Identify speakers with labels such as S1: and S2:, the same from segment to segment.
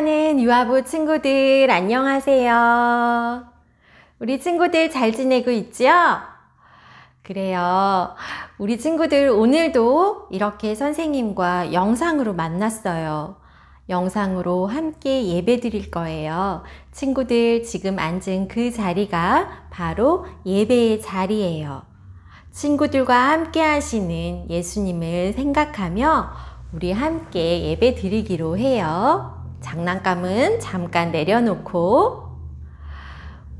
S1: 사랑하는 유아부 친구들, 안녕하세요. 우리 친구들 잘 지내고 있죠? 그래요. 우리 친구들 오늘도 이렇게 선생님과 영상으로 만났어요. 영상으로 함께 예배 드릴 거예요. 친구들 지금 앉은 그 자리가 바로 예배의 자리예요. 친구들과 함께 하시는 예수님을 생각하며 우리 함께 예배 드리기로 해요. 장난감은 잠깐 내려놓고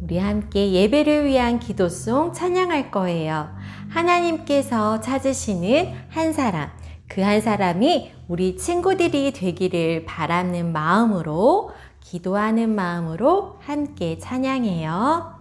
S1: 우리 함께 예배를 위한 기도송 찬양할 거예요. 하나님께서 찾으시는 한 사람, 그 한 사람이 우리 친구들이 되기를 바라는 마음으로 기도하는 마음으로 함께 찬양해요.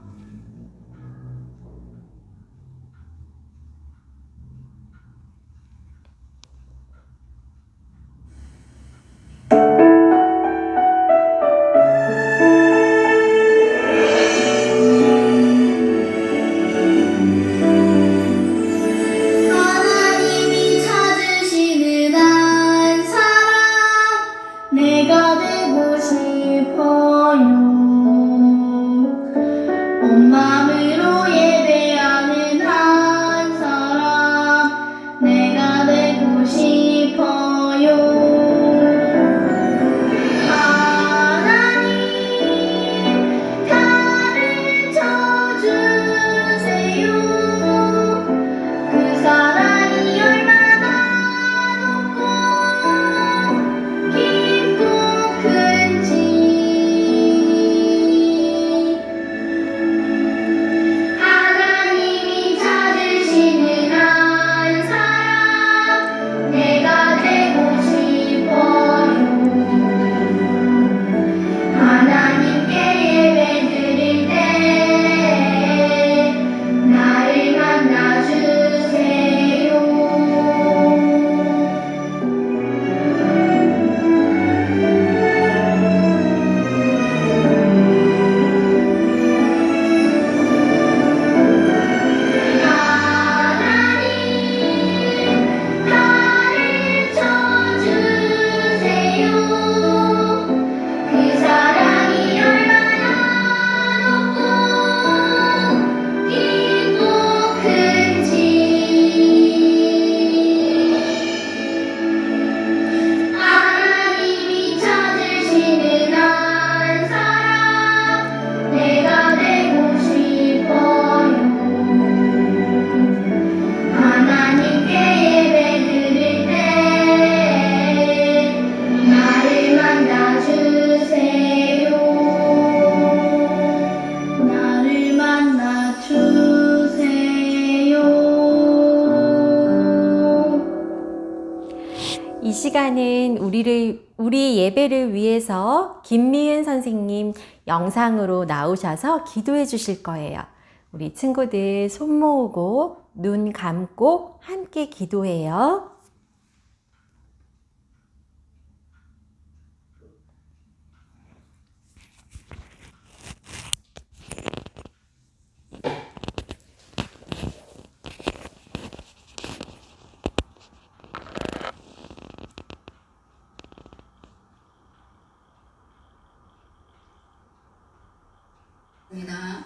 S1: 이 시간은 우리를 우리 예배를 위해서 김미은 선생님 영상으로 나오셔서 기도해 주실 거예요. 우리 친구들 손 모으고 눈 감고 함께 기도해요.
S2: 입니다.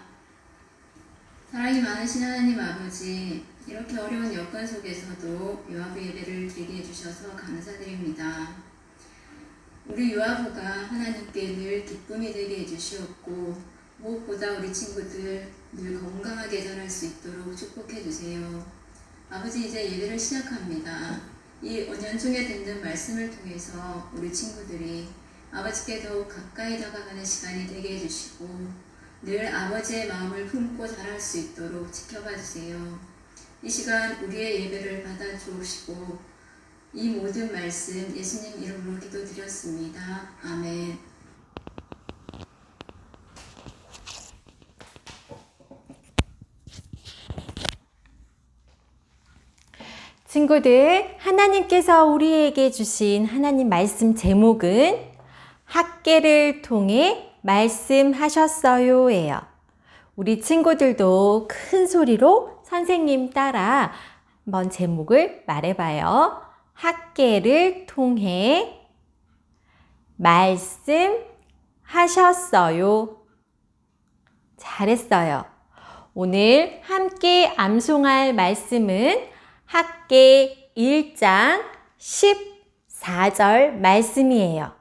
S2: 사랑이 많으신 하나님 아버지, 이렇게 어려운 여건 속에서도 유아부 예배를 드리게 해주셔서 감사드립니다. 우리 유아부가 하나님께 늘 기쁨이 되게 해주시었고, 무엇보다 우리 친구들 늘 건강하게 자랄 수 있도록 축복해 주세요. 아버지, 이제 예배를 시작합니다. 이 은연중에 듣는 말씀을 통해서 우리 친구들이 아버지께 더 가까이 다가가는 시간이 되게 해주시고, 늘 아버지의 마음을 품고 자랄 수 있도록 지켜봐 주세요. 이 시간 우리의 예배를 받아 주시고 이 모든 말씀 예수님 이름으로 기도드렸습니다. 아멘.
S1: 친구들, 하나님께서 우리에게 주신 하나님 말씀 제목은 학계를 통해 말씀하셨어요예요. 우리 친구들도 큰 소리로 선생님 따라 한번 제목을 말해봐요. 학계를 통해
S3: 말씀하셨어요. 잘했어요. 오늘 함께 암송할 말씀은 학계 1장 14절 말씀이에요.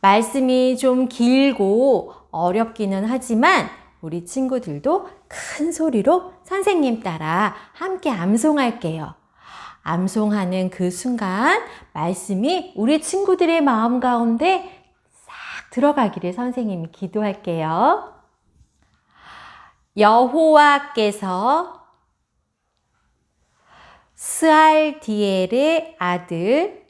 S3: 말씀이 좀 길고 어렵기는 하지만 우리 친구들도 큰 소리로 선생님 따라 함께 암송할게요. 암송하는 그 순간 말씀이 우리 친구들의 마음 가운데 싹 들어가기를 선생님이 기도할게요. 여호와께서 스알디엘의 아들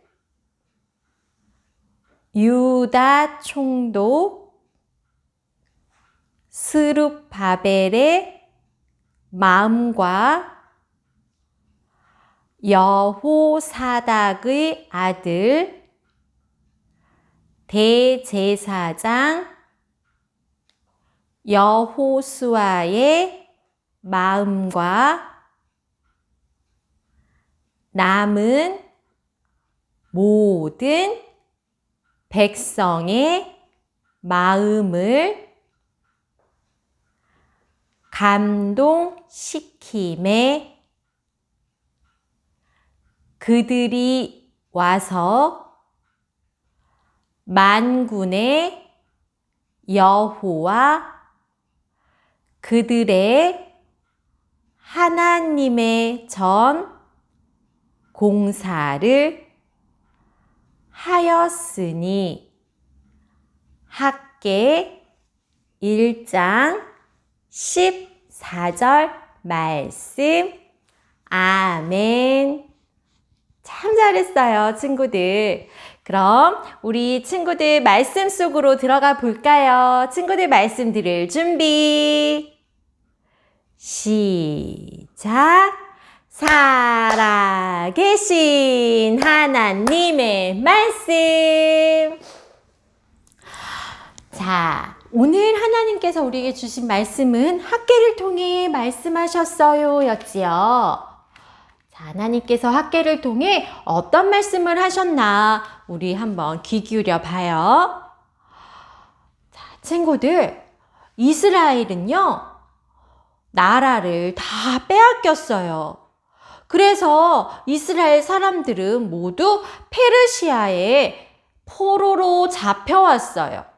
S3: 유다 총독 스룹바벨의 마음과 여호사닥의 아들 대제사장 여호수아의 마음과 남은 모든 백성의 마음을 감동시킴에 그들이 와서 만군의 여호와 그들의 하나님의 전 공사를 하였으니 학계 1장 14절 말씀. 아멘. 참 잘했어요 친구들. 그럼 우리 친구들 말씀 속으로 들어가 볼까요? 친구들 말씀 들을 준비. 시작. 살아계신 하나님의 말씀. 자, 오늘 하나님께서 우리에게 주신 말씀은 학계를 통해 말씀하셨어요 였지요. 자, 하나님께서 학계를 통해 어떤 말씀을 하셨나 우리 한번 귀 기울여 봐요. 자, 친구들, 이스라엘은요, 나라를 다 빼앗겼어요. 그래서 이스라엘 사람들은 모두 페르시아의 포로로 잡혀왔어요.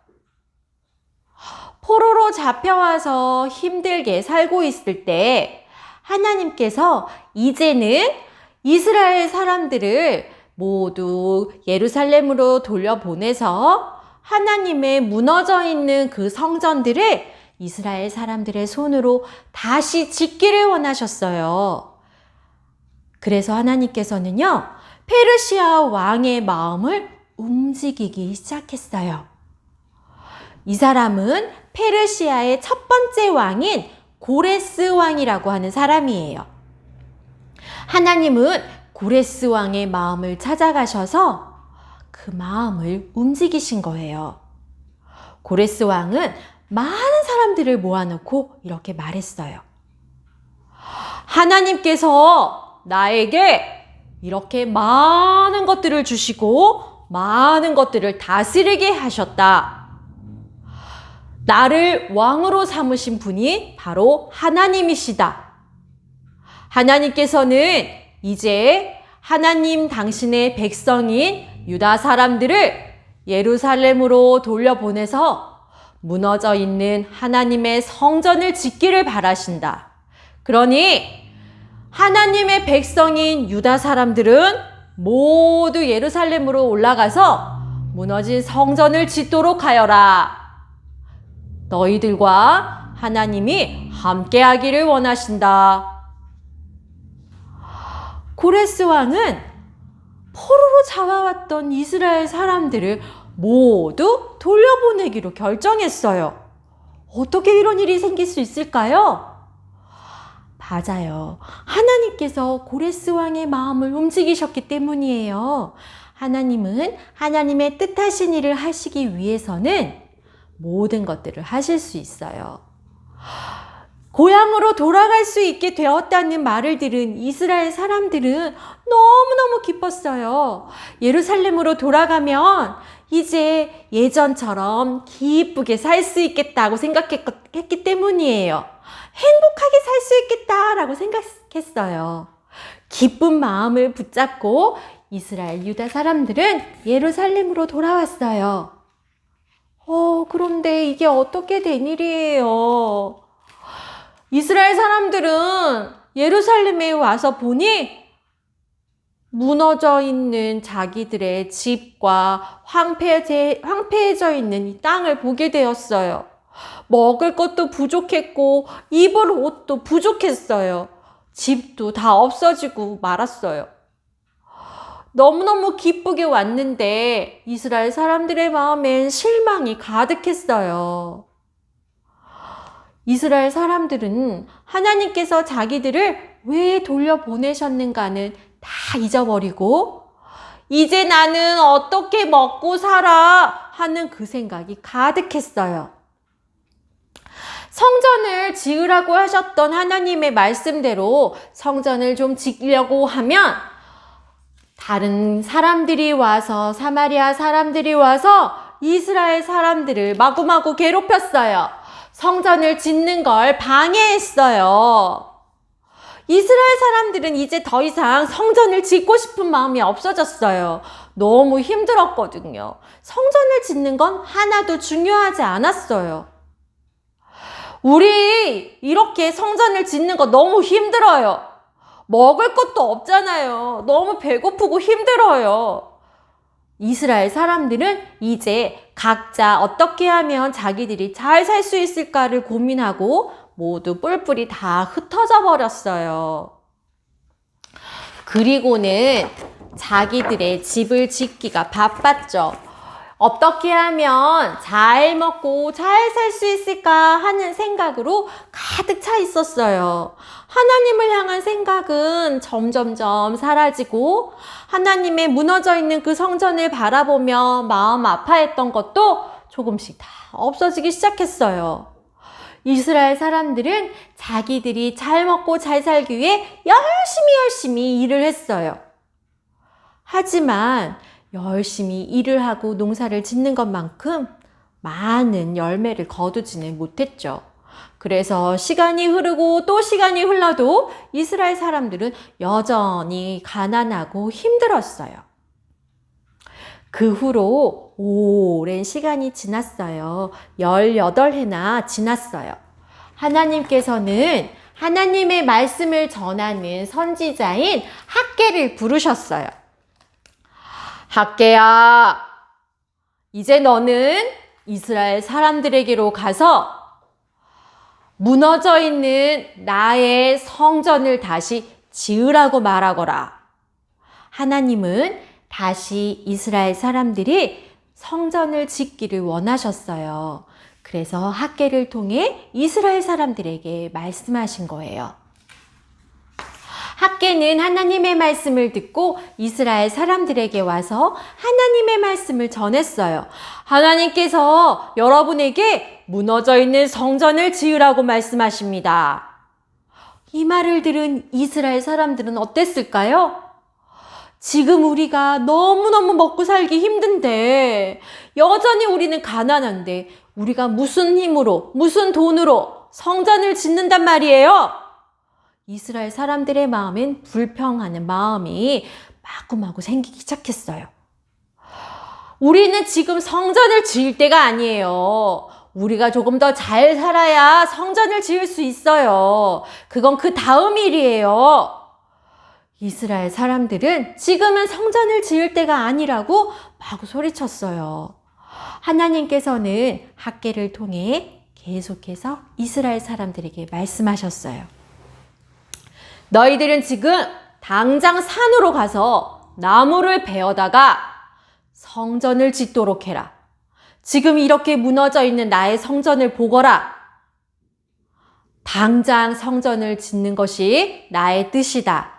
S3: 포로로 잡혀와서 힘들게 살고 있을 때 하나님께서 이제는 이스라엘 사람들을 모두 예루살렘으로 돌려보내서 하나님의 무너져 있는 그 성전들을 이스라엘 사람들의 손으로 다시 짓기를 원하셨어요. 그래서 하나님께서는요, 페르시아 왕의 마음을 움직이기 시작했어요. 이 사람은 페르시아의 첫 번째 왕인 고레스 왕이라고 하는 사람이에요. 하나님은 고레스 왕의 마음을 찾아가셔서 그 마음을 움직이신 거예요. 고레스 왕은 많은 사람들을 모아놓고 이렇게 말했어요. 하나님께서 나에게 이렇게 많은 것들을 주시고 많은 것들을 다스리게 하셨다. 나를 왕으로 삼으신 분이 바로 하나님이시다. 하나님께서는 이제 하나님 당신의 백성인 유다 사람들을 예루살렘으로 돌려보내서 무너져 있는 하나님의 성전을 짓기를 바라신다. 그러니 하나님의 백성인 유다 사람들은 모두 예루살렘으로 올라가서 무너진 성전을 짓도록 하여라. 너희들과 하나님이 함께하기를 원하신다. 고레스 왕은 포로로 잡아왔던 이스라엘 사람들을 모두 돌려보내기로 결정했어요. 어떻게 이런 일이 생길 수 있을까요? 맞아요. 하나님께서 고레스 왕의 마음을 움직이셨기 때문이에요. 하나님은 하나님의 뜻하신 일을 하시기 위해서는 모든 것들을 하실 수 있어요. 고향으로 돌아갈 수 있게 되었다는 말을 들은 이스라엘 사람들은 너무너무 기뻤어요. 예루살렘으로 돌아가면 이제 예전처럼 기쁘게 살 수 있겠다고 생각했기 때문이에요. 행복하게 살 수 있겠다라고 생각했어요. 기쁜 마음을 붙잡고 이스라엘 유다 사람들은 예루살렘으로 돌아왔어요. 어, 그런데 이게 어떻게 된 일이에요? 이스라엘 사람들은 예루살렘에 와서 보니 무너져 있는 자기들의 집과 황폐해, 황폐해져 있는 이 땅을 보게 되었어요. 먹을 것도 부족했고, 입을 옷도 부족했어요. 집도 다 없어지고 말았어요. 너무너무 기쁘게 왔는데 이스라엘 사람들의 마음엔 실망이 가득했어요. 이스라엘 사람들은 하나님께서 자기들을 왜 돌려보내셨는가는 다 잊어버리고 이제 나는 어떻게 먹고 살아 하는 그 생각이 가득했어요. 성전을 지으라고 하셨던 하나님의 말씀대로 성전을 좀 지으려고 하면 다른 사람들이 와서 사마리아 사람들이 와서 이스라엘 사람들을 마구마구 괴롭혔어요. 성전을 짓는 걸 방해했어요. 이스라엘 사람들은 이제 더 이상 성전을 짓고 싶은 마음이 없어졌어요. 너무 힘들었거든요. 성전을 짓는 건 하나도 중요하지 않았어요. 우리 이렇게 성전을 짓는 거 너무 힘들어요. 먹을 것도 없잖아요. 너무 배고프고 힘들어요. 이스라엘 사람들은 이제 각자 어떻게 하면 자기들이 잘 살 수 있을까를 고민하고 모두 뿔뿔이 다 흩어져 버렸어요. 그리고는 자기들의 집을 짓기가 바빴죠. 어떻게 하면 잘 먹고 잘 살 수 있을까 하는 생각으로 가득 차 있었어요. 하나님을 향한 생각은 점점점 사라지고 하나님의 무너져 있는 그 성전을 바라보며 마음 아파했던 것도 조금씩 다 없어지기 시작했어요. 이스라엘 사람들은 자기들이 잘 먹고 잘 살기 위해 열심히 열심히 일을 했어요. 하지만 열심히 일을 하고 농사를 짓는 것만큼 많은 열매를 거두지는 못했죠. 그래서 시간이 흐르고 또 시간이 흘러도 이스라엘 사람들은 여전히 가난하고 힘들었어요. 그 후로 오랜 시간이 지났어요. 18해나 지났어요. 하나님께서는 하나님의 말씀을 전하는 선지자인 학계를 부르셨어요. 학계야, 이제 너는 이스라엘 사람들에게로 가서 무너져 있는 나의 성전을 다시 지으라고 말하거라. 하나님은 다시 이스라엘 사람들이 성전을 짓기를 원하셨어요. 그래서 학계를 통해 이스라엘 사람들에게 말씀하신 거예요. 학계는 하나님의 말씀을 듣고 이스라엘 사람들에게 와서 하나님의 말씀을 전했어요. 하나님께서 여러분에게 무너져 있는 성전을 지으라고 말씀하십니다. 이 말을 들은 이스라엘 사람들은 어땠을까요? 지금 우리가 너무너무 먹고 살기 힘든데, 여전히 우리는 가난한데, 우리가 무슨 힘으로, 무슨 돈으로 성전을 짓는단 말이에요? 이스라엘 사람들의 마음엔 불평하는 마음이 마구마구 생기기 시작했어요. 우리는 지금 성전을 지을 때가 아니에요. 우리가 조금 더 잘 살아야 성전을 지을 수 있어요. 그건 그 다음 일이에요. 이스라엘 사람들은 지금은 성전을 지을 때가 아니라고 마구 소리쳤어요. 하나님께서는 학계를 통해 계속해서 이스라엘 사람들에게 말씀하셨어요. 너희들은 지금 당장 산으로 가서 나무를 베어다가 성전을 짓도록 해라. 지금 이렇게 무너져 있는 나의 성전을 보거라. 당장 성전을 짓는 것이 나의 뜻이다.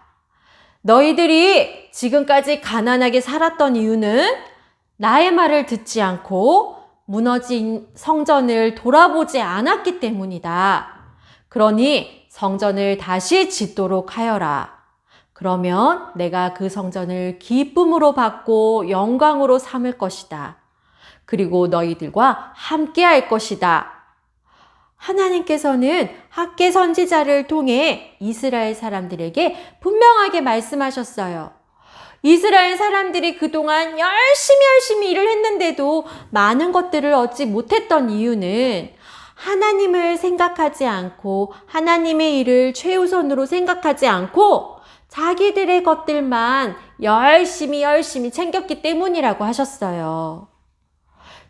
S3: 너희들이 지금까지 가난하게 살았던 이유는 나의 말을 듣지 않고 무너진 성전을 돌아보지 않았기 때문이다. 그러니 성전을 다시 짓도록 하여라. 그러면 내가 그 성전을 기쁨으로 받고 영광으로 삼을 것이다. 그리고 너희들과 함께 할 것이다. 하나님께서는 학계 선지자를 통해 이스라엘 사람들에게 분명하게 말씀하셨어요. 이스라엘 사람들이 그동안 열심히 열심히 일을 했는데도 많은 것들을 얻지 못했던 이유는 하나님을 생각하지 않고 하나님의 일을 최우선으로 생각하지 않고 자기들의 것들만 열심히 열심히 챙겼기 때문이라고 하셨어요.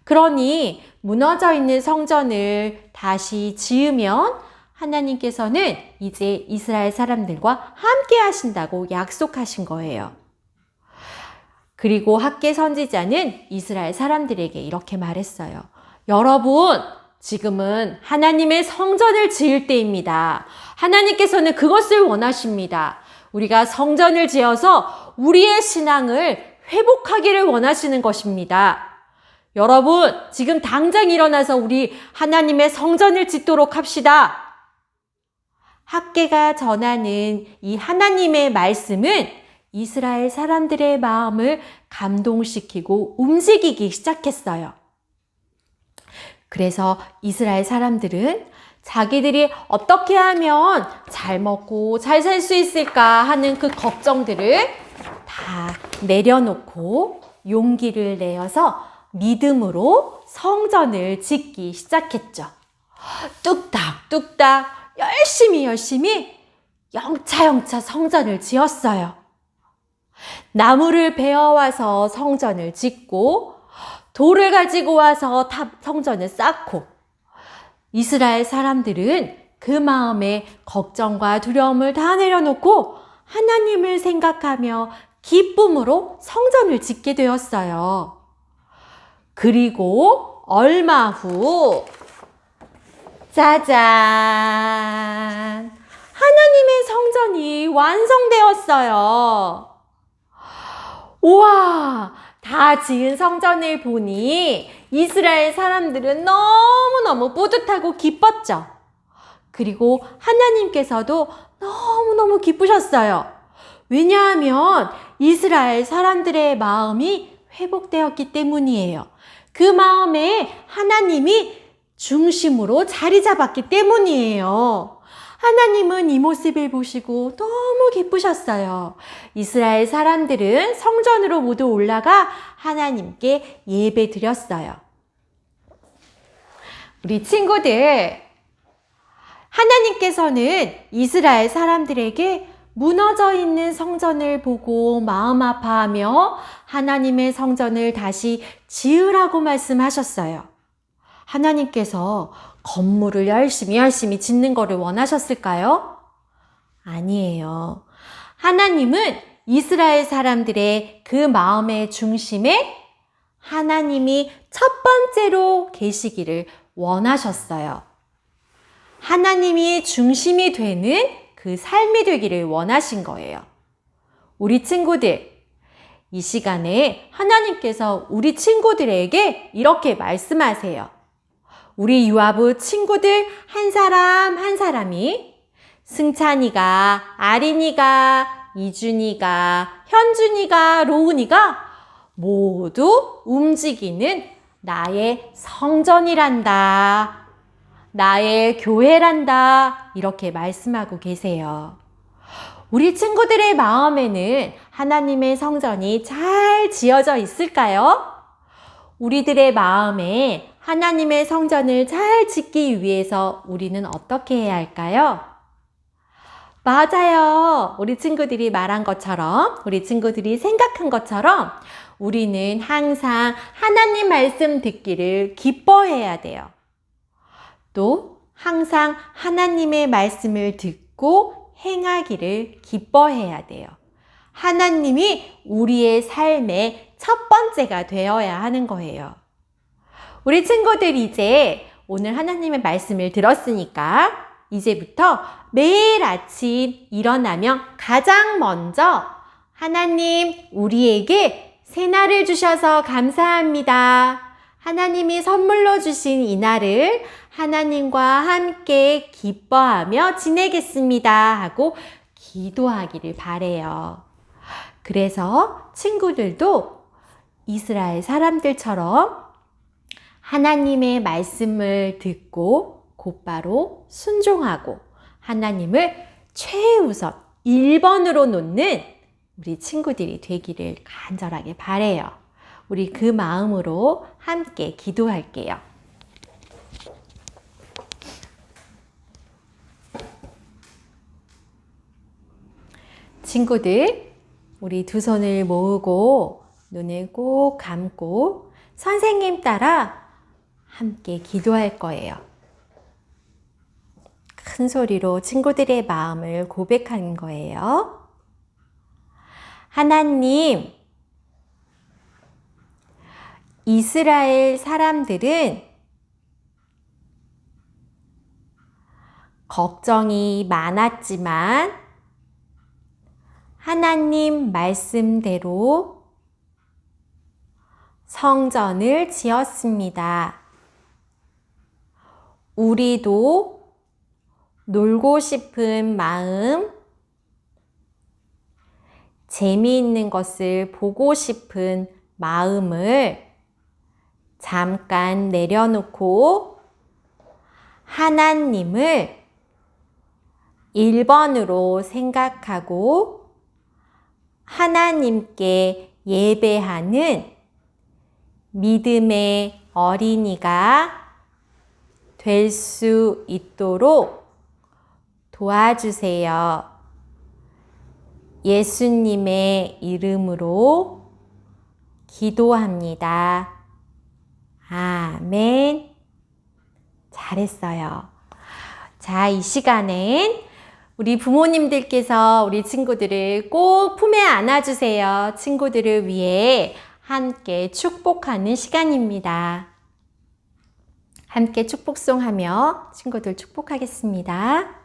S3: 그러니 무너져 있는 성전을 다시 지으면 하나님께서는 이제 이스라엘 사람들과 함께 하신다고 약속하신 거예요. 그리고 학계 선지자는 이스라엘 사람들에게 이렇게 말했어요. 여러분, 지금은 하나님의 성전을 지을 때입니다. 하나님께서는 그것을 원하십니다. 우리가 성전을 지어서 우리의 신앙을 회복하기를 원하시는 것입니다. 여러분, 지금 당장 일어나서 우리 하나님의 성전을 짓도록 합시다. 학계가 전하는 이 하나님의 말씀은 이스라엘 사람들의 마음을 감동시키고 움직이기 시작했어요. 그래서 이스라엘 사람들은 자기들이 어떻게 하면 잘 먹고 잘 살 수 있을까 하는 그 걱정들을 다 내려놓고 용기를 내어서 믿음으로 성전을 짓기 시작했죠. 뚝딱 뚝딱 열심히 열심히 영차영차 성전을 지었어요. 나무를 베어와서 성전을 짓고 돌을 가지고 와서 탑 성전을 쌓고 이스라엘 사람들은 그 마음에 걱정과 두려움을 다 내려놓고 하나님을 생각하며 기쁨으로 성전을 짓게 되었어요. 그리고 얼마 후 짜잔! 하나님의 성전이 완성되었어요. 우와! 다 지은 성전을 보니 이스라엘 사람들은 너무너무 뿌듯하고 기뻤죠. 그리고 하나님께서도 너무너무 기쁘셨어요. 왜냐하면 이스라엘 사람들의 마음이 회복되었기 때문이에요. 그 마음에 하나님이 중심으로 자리 잡았기 때문이에요. 하나님은 이 모습을 보시고 너무 기쁘셨어요. 이스라엘 사람들은 성전으로 모두 올라가 하나님께 예배 드렸어요. 우리 친구들, 하나님께서는 이스라엘 사람들에게 무너져 있는 성전을 보고 마음 아파하며 하나님의 성전을 다시 지으라고 말씀하셨어요. 하나님께서 건물을 열심히 열심히 짓는 거를 원하셨을까요? 아니에요. 하나님은 이스라엘 사람들의 그 마음의 중심에 하나님이 첫 번째로 계시기를 원하셨어요. 하나님이 중심이 되는 그 삶이 되기를 원하신 거예요. 우리 친구들, 이 시간에 하나님께서 우리 친구들에게 이렇게 말씀하세요. 우리 유아부 친구들 한 사람 한 사람이 승찬이가, 아린이가, 이준이가, 현준이가, 로운이가 모두 움직이는 나의 성전이란다. 나의 교회란다. 이렇게 말씀하고 계세요. 우리 친구들의 마음에는 하나님의 성전이 잘 지어져 있을까요? 우리들의 마음에 하나님의 성전을 잘 짓기 위해서 우리는 어떻게 해야 할까요? 맞아요. 우리 친구들이 말한 것처럼, 우리 친구들이 생각한 것처럼 우리는 항상 하나님 말씀 듣기를 기뻐해야 돼요. 또 항상 하나님의 말씀을 듣고 행하기를 기뻐해야 돼요. 하나님이 우리의 삶의 첫 번째가 되어야 하는 거예요. 우리 친구들 이제 오늘 하나님의 말씀을 들었으니까 이제부터 매일 아침 일어나면 가장 먼저 하나님 우리에게 새날을 주셔서 감사합니다. 하나님이 선물로 주신 이 날을 하나님과 함께 기뻐하며 지내겠습니다. 하고 기도하기를 바래요. 그래서 친구들도 이스라엘 사람들처럼 하나님의 말씀을 듣고 곧바로 순종하고 하나님을 최우선 1번으로 놓는 우리 친구들이 되기를 간절하게 바래요. 우리 그 마음으로 함께 기도할게요. 친구들, 우리 두 손을 모으고 눈을 꼭 감고 선생님 따라 함께 기도할 거예요. 큰 소리로 친구들의 마음을 고백하는 거예요. 하나님, 이스라엘 사람들은 걱정이 많았지만 하나님 말씀대로 성전을 지었습니다. 우리도 놀고 싶은 마음, 재미있는 것을 보고 싶은 마음을 잠깐 내려놓고 하나님을 1번으로 생각하고 하나님께 예배하는 믿음의 어린이가 될 수 있도록 도와주세요. 예수님의 이름으로 기도합니다. 아멘. 잘했어요. 자, 이 시간엔 우리 부모님들께서 우리 친구들을 꼭 품에 안아주세요. 친구들을 위해 함께 축복하는 시간입니다. 함께 축복송하며 친구들 축복하겠습니다.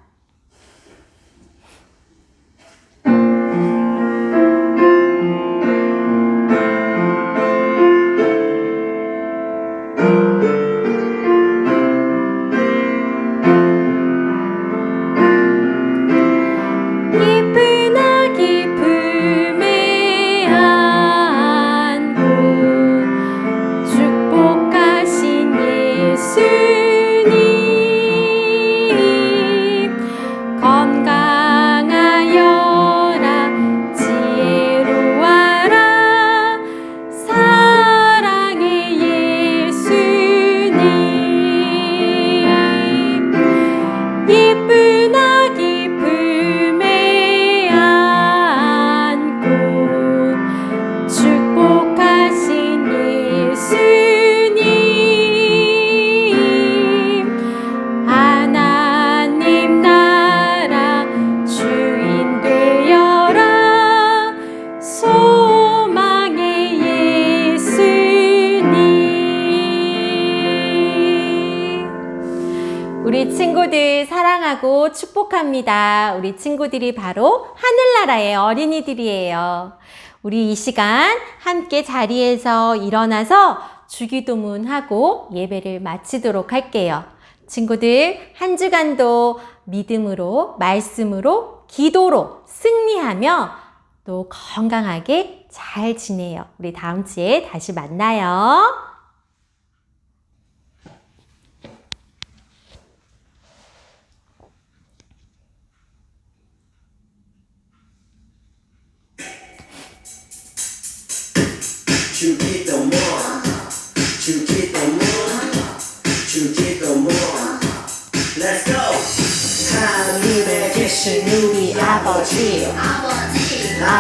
S3: 축복합니다. 우리 친구들이 바로 하늘나라의 어린이들이에요. 우리 이 시간 함께 자리에서 일어나서 주기도문하고 예배를 마치도록 할게요. 친구들 한 주간도 믿음으로 말씀으로 기도로 승리하며 또 건강하게 잘 지내요. 우리 다음 주에 다시 만나요.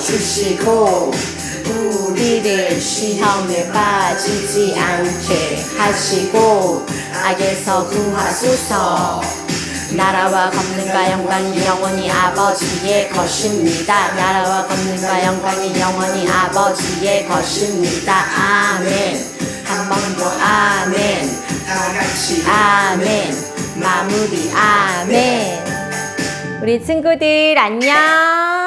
S4: 주시고 우리를 시험에 빠지지 않게 하시고 악에서 구하소서
S3: 나라와 권능과 영광이 영원히 아버지의 것입니다. 나라와 권능과 영광이 영원히 아버지의 것입니다. 아멘. 한 번 더 아멘.
S5: 다 같이
S3: 아멘. 마무리 아멘.
S6: 우리 친구들 안녕.